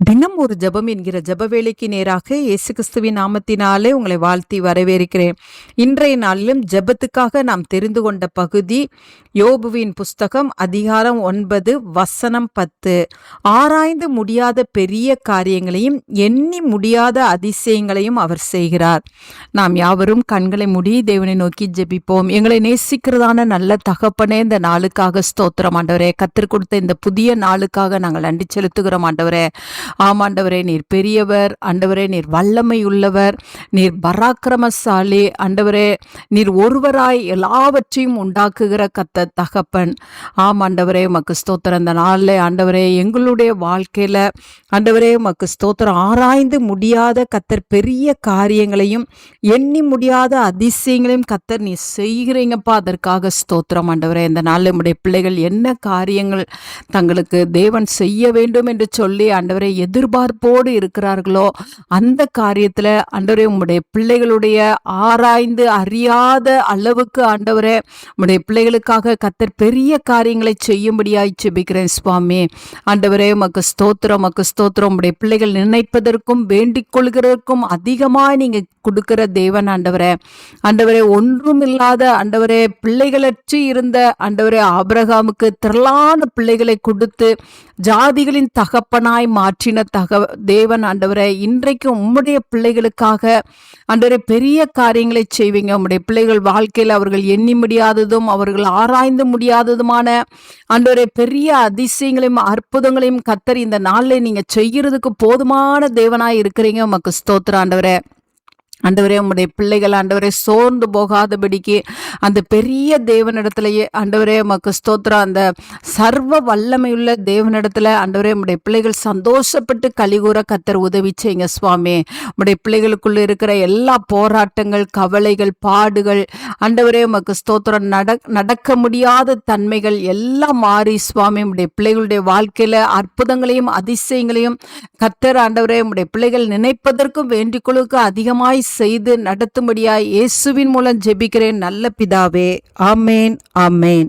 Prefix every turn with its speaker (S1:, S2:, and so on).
S1: தினம் ஒரு ஜபம் என்கிற ஜெப வேலைக்கு நேராக இயேசு கிறிஸ்துவின் நாமத்தினாலே உங்களை வாழ்த்தி வரவேற்கிறேன். இன்றைய நாளிலும் ஜெபத்துக்காக நாம் தெரிந்து கொண்ட பகுதி யோபுவின் புஸ்தகம் அதிகாரம் ஒன்பது வசனம் பத்து. ஆராய்ந்து முடியாத பெரிய காரியங்களையும் எண்ணி முடியாத அதிசயங்களையும் அவர் செய்கிறார். நாம் யாவரும் கண்களை முடி தேவனை நோக்கி ஜெபிப்போம். எங்களை நேசிக்கிறதான நல்ல தகப்பனே இந்த நாளுக்காக ஸ்தோத்திரம் ஆண்டவரே. கத்திர கொடுத்த இந்த புதிய நாளுக்காக நாங்கள் நன்றி செலுத்துகிறோம் ஆண்டவரே. ஆமாண்டவரே நீர் பெரியவர் ஆண்டவரே நீர் வல்லமை உள்ளவர் நீர் பராக்கிரமசாலி ஆண்டவரே நீர் ஒருவராய் எல்லாவற்றையும் உண்டாக்குகிற கத்த தகப்பன். ஆமாண்டவரே மக்கு ஸ்தோத்திரம். இந்த நாளில் ஆண்டவரே எங்களுடைய வாழ்க்கையில் ஆண்டவரே மக்கு ஸ்தோத்திரம். ஆராய்ந்து முடியாத கத்தர் பெரிய காரியங்களையும் எண்ணி முடியாத அதிசயங்களையும் கத்தர் நீ செய்கிறீங்கப்பா. அதற்காக ஸ்தோத்திரம் ஆண்டவரே. இந்த நாளில் நம்முடைய பிள்ளைகள் என்ன காரியங்கள் தங்களுக்கு தேவன் செய்ய வேண்டும் என்று சொல்லி ஆண்டவரை எதிர்பார்ப்போடு இருக்கிறார்களோ அந்த காரியத்தில் ஆண்டவரே உங்களுடைய பிள்ளைகளுடைய ஆராய்ந்து அறியாத அளவுக்கு ஆண்டவரே உங்களுடைய பிள்ளைகளுக்காக கத்தர் பெரிய காரியங்களை செய்யும்படியாய் செபிக்கிறேன் சுவாமி. ஆண்டவரே உமக்கு ஸ்தோத்திரம் உமக்கு ஸ்தோத்திரம். உங்களுடைய பிள்ளைகள் நினைப்பதற்கும் வேண்டிக் கொள்கிறதற்கும் அதிகமாக நீங்கள் கொடுக்கிற தேவன் ஆண்டவரே. ஆண்டவரே ஒன்றும் இல்லாத ஆண்டவரே பிள்ளைகளற்று இருந்த ஆண்டவரே ஆபிரகாமுக்கு திரளான பிள்ளைகளை கொடுத்து ஜாதிகளின் தகப்பனாய் மாற்றி மாற்றின தக தேவன் ஆண்டவரே இன்றைக்கு உம்முடைய பிள்ளைகளுக்காக ஆண்டவரே பெரிய காரியங்களை செய்வீங்க. உம்முடைய பிள்ளைகள் வாழ்க்கையில் அவர்கள் எண்ணி முடியாததும் அவர்கள் ஆராய்ந்து முடியாததுமான ஆண்டவரே பெரிய அதிசயங்களையும் அற்புதங்களையும் கத்தர் இந்த நாளில் நீங்க செய்யறதுக்கு போதுமான தேவனாய் இருக்கிறீங்க. உமக்கு ஸ்தோத்திர ஆண்டவரே. ஆண்டவரே உம்முடைய பிள்ளைகள் ஆண்டவரே சோர்ந்து போகாதபடிக்கு அந்த பெரிய தேவனிடத்திலேயே ஆண்டவரே உமக்கு ஸ்தோத்திரம். அந்த சர்வ வல்லமையுள்ள தேவனிடத்துல ஆண்டவரே உம்முடைய பிள்ளைகள் சந்தோஷப்பட்டு கலிகூற கத்தர் உதவி செய்யுங்க சுவாமி. உம்முடைய பிள்ளைகளுக்குள்ள இருக்கிற எல்லா போராட்டங்கள் கவலைகள் பாடுகள் ஆண்டவரே உமக்கு ஸ்தோத்திரம். நட நடக்க முடியாத தன்மைகள் எல்லாம் மாறி சுவாமி உம்முடைய பிள்ளைகளுடைய வாழ்க்கையில அற்புதங்களையும் அதிசயங்களையும் கத்தர் ஆண்டவரே உம்முடைய பிள்ளைகள் நினைப்பதற்கும் வேண்டிக்கொள்ளுக்கு அதிகமாய் செய்து நடத்தும்படியாய் இயேசுவின் மூலம் ஜெபிக்கிறேன் நல்ல பிதாவே. ஆமேன் ஆமேன்.